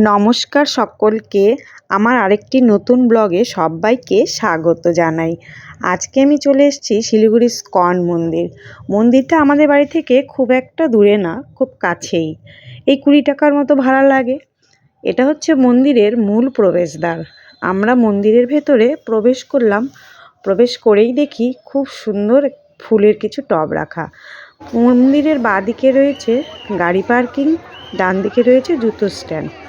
নমস্কার সকলকে। আমার আরেকটি নতুন ব্লগে সবাইকে স্বাগত জানাই। আজকে আমি চলে এসেছি শিলিগুড়ি স্কন মন্দির। মন্দিরটা আমাদের বাড়ি থেকে খুব একটা দূরে না, খুব কাছেই। এই কুড়ি টাকার মতো ভাড়া লাগে। এটা হচ্ছে মন্দিরের মূল প্রবেশদ্বার। আমরা মন্দিরের ভেতরে প্রবেশ করলাম। প্রবেশ করেই দেখি খুব সুন্দর ফুলের কিছু টব রাখা। মন্দিরের বাঁদিকে রয়েছে গাড়ি পার্কিং, ডান দিকে রয়েছে জুতো স্ট্যান্ড।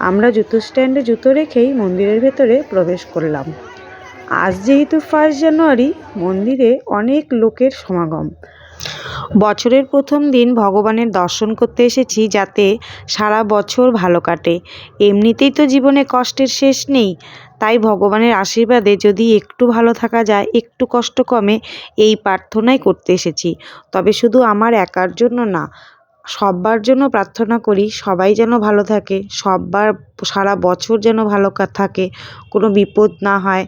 আমরা জুতো স্ট্যান্ডে জুতো রেখেই মন্দিরের ভেতরে প্রবেশ করলাম। আজ যেহেতু ফার্স্ট জানুয়ারি মন্দিরে অনেক লোকের সমাগম। বছরের প্রথম দিন ভগবানের দর্শন করতে এসেছি যাতে সারা বছর ভালো কাটে। এমনিতেই তো জীবনে কষ্টের শেষ নেই, তাই ভগবানের আশীর্বাদে যদি একটু ভালো থাকা যায়, একটু কষ্ট কমে, এই প্রার্থনাই করতে এসেছি। তবে শুধু আমার একার জন্য না সব্বার জন্য প্রার্থনা করি সবাই যেন ভালো থাকে, সব্বার সারা বছর যেন ভালো থাকে, কোনো বিপদ না হয়,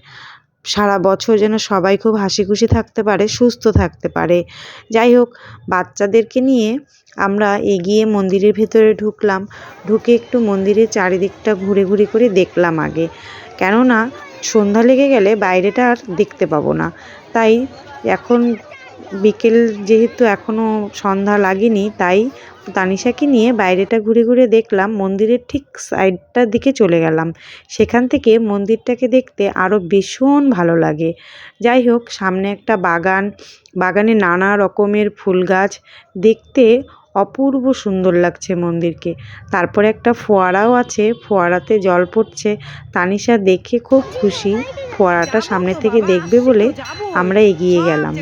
সারা বছর যেন সবাই খুব হাসি খুশি থাকতে পারে, সুস্থ থাকতে পারে। যাই হোক, বাচ্চাদেরকে নিয়ে আমরা এগিয়ে মন্দিরের ভেতরে ঢুকলাম, ঢুকে একটু মন্দিরের চারিদিকটা ঘুরে ঘুরে করে দেখলাম আগে। কেননা সন্ধ্যা লেগে গেলে বাইরেটা আর দেখতে পাবো না। তাই এখন বিকেল যেহেতু এখনও সন্ধ্যা লাগেনি, তাই তানিশাকে নিয়ে বাইরেটা ঘুরে ঘুরে দেখলাম, মন্দিরের ঠিক সাইডটার দিকে চলে গেলাম। সেখান থেকে মন্দিরটাকে দেখতে আরও ভীষণ ভালো লাগে। যাই হোক, সামনে একটা বাগান, বাগানে নানা রকমের ফুল গাছ, দেখতে অপূর্ব সুন্দর লাগছে মন্দিরকে। তারপরে একটা ফোয়ারাও আছে, ফোয়ারাতে জল পড়ছে। তানিশা দেখে খুব খুশি, ফোয়ারাটা সামনে থেকে দেখবে বলে আমরা এগিয়ে গেলাম।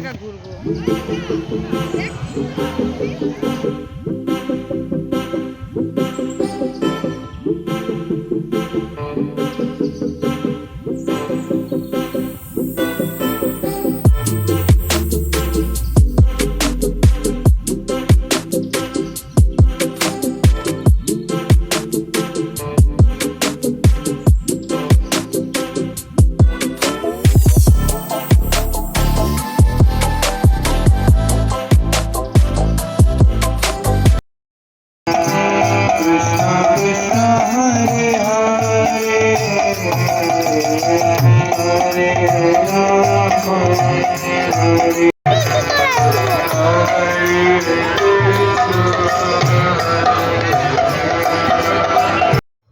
Thank you.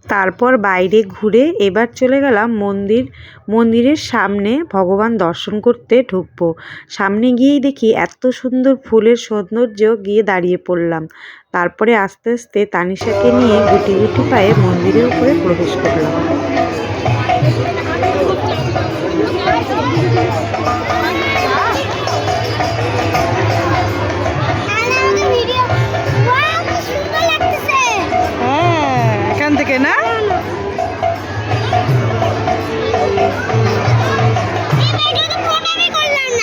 তারপর বাইরে ঘুরে এবার চলে গেলাম মন্দির, মন্দিরের সামনে ভগবান দর্শন করতে ঢুকবো। সামনে গিয়েই দেখি এত সুন্দর ফুলের সৌন্দর্য গিয়ে দাঁড়িয়ে পড়লাম। তারপরে আস্তে আস্তে তানিশাকে নিয়ে গুটি গুটি পায়ে মন্দিরের উপরে প্রবেশ করলাম। থেকে না?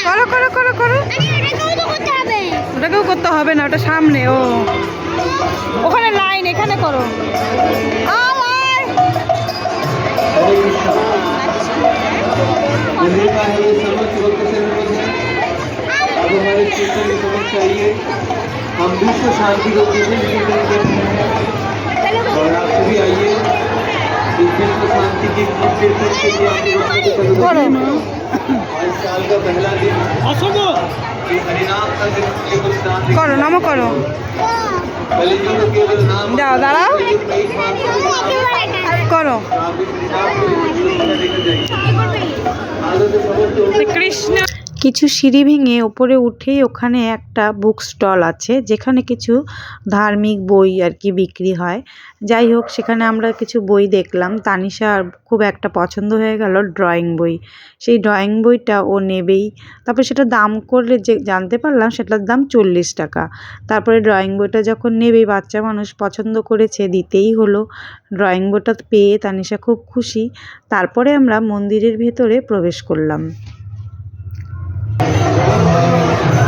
করো করো করো করো। ওটাকেও করতে হবে না ওটা সামনে ও। ওখানে লাইন এখানে করো। अब हमारे क्षेत्र में समझ चाहिए हम विश्व शांति को किसी भी तरीके से और आप सभी आइए इस विश्व शांति की कीर्तन के लिए आपके बच्चों को करूँ आज साल का पहला दिन ये हरिनाम का दिन ये कुछ दान দাও দাঁড়াও। করো। কৃষ্ণ। কিছু সিঁড়ি ভেঙে ওপরে উঠেই ওখানে একটা বুক স্টল আছে, যেখানে কিছু ধার্মিক বই আর কি বিক্রি হয়। যাই হোক, সেখানে আমরা কিছু বই দেখলাম। তানিশার খুব একটা পছন্দ হয়ে গেল ড্রয়িং বই। সেই ড্রয়িং বইটা ও নেবেই। তারপরে সেটা দাম করলে যে জানতে পারলাম, সেটার দাম চল্লিশ টাকা। তারপরে ড্রয়িং বইটা যখন নেবেই বাচ্চা মানুষ পছন্দ করেছে, দিতেই হলো। ড্রয়িং বইটা পেয়ে তানিশা খুব খুশি। তারপরে আমরা মন্দিরের ভেতরে প্রবেশ করলাম। Thank you.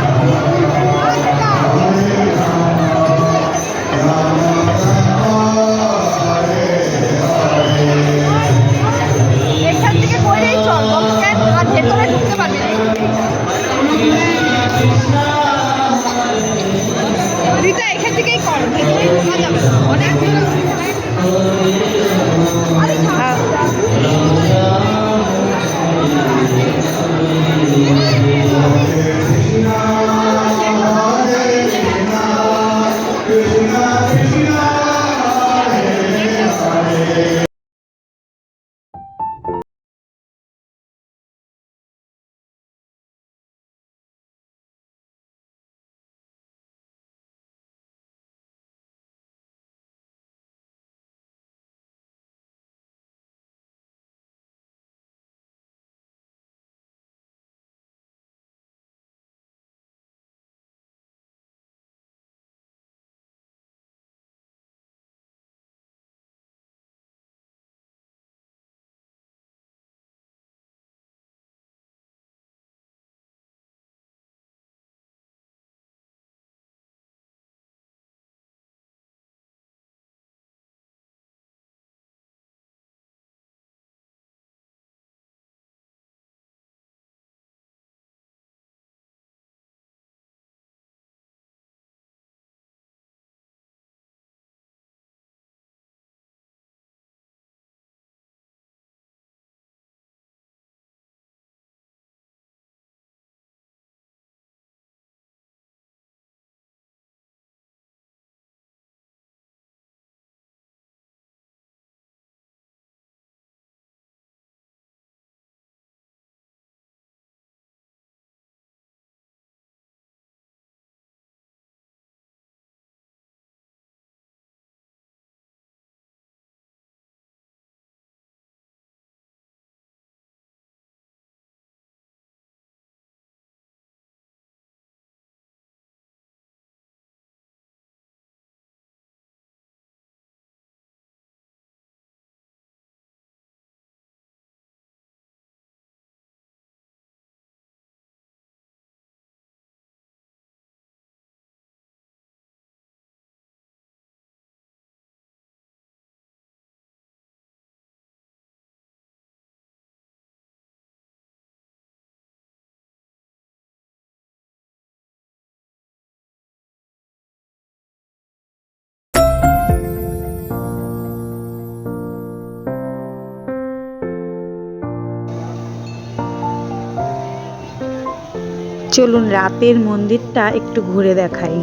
চলুন রাতের মন্দিরটা একটু ঘুরে দেখাই।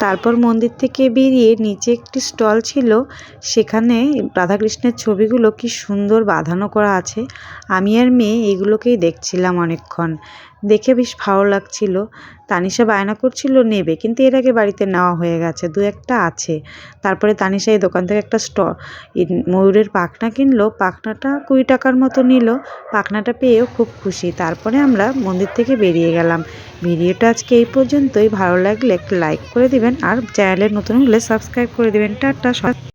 তারপর মন্দির থেকে বেরিয়ে নিচে একটি স্টল ছিল। সেখানে রাধাকৃষ্ণের ছবিগুলো কি সুন্দর বাঁধানো করা আছে। আমি আর মেয়ে এগুলোকেই দেখছিলাম অনেকক্ষণ। দেখে বেশ ভালো লাগছিল। তানিশা বায়না করছিল, নেবে। কিন্তু এর আগে বাড়িতে নেওয়া হয়ে গেছে, দু একটা আছে। তারপরে তানিশা এই দোকান থেকে একটা স্ট ময়ূরের পাখনা কিনলো, পাখনাটা কুড়ি টাকার মতো নিল। পাখনাটা পেয়েও খুব খুশি। তারপরে আমরা মন্দির থেকে বেরিয়ে গেলাম। ভিডিওটা আজকে এই পর্যন্তই। ভালো লাগলে একটা লাইক করে দিবেন আর চ্যানেলে নতুন হলে সাবস্ক্রাইব করে দিবেন। টাটা